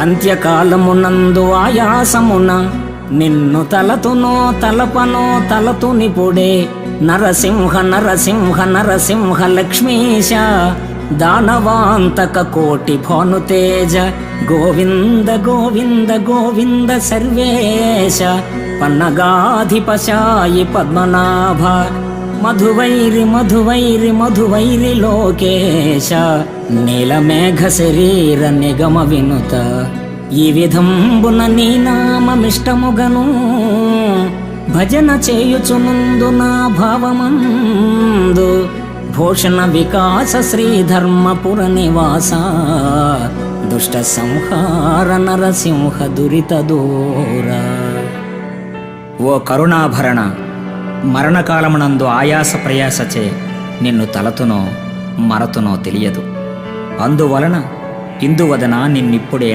అంత్యకాలమునందు ఆయాసమున నిన్ను తలతునో తలపనో తలతునిపుడే నరసింహ నరసింహ నరసింహ లక్ష్మీశ దానవాంతక కోటి భానుతేజ గోవింద గోవింద గోవింద సర్వేశ పన్నగాధిపశాయి పద్మనాభ మధువైరి మధువైరి మధువైరి లోకేశ నీలమేఘ శరీర నిగమ వినుత. ఈ విధంబున నీ నామమిష్టముగను భజన చేయుచునుందు నా భావమందు భూషణ వికాస శ్రీ ధర్మపుర నివాస దుష్ట సంహార నరసింహ దురిత దూర. ఓ కరుణాభరణ. మరణకాలమునందు ఆయాస ప్రయాసచే నిన్ను తలతునో మరతునో తెలియదు. అందువలన ఇందువదన నిన్నిప్పుడే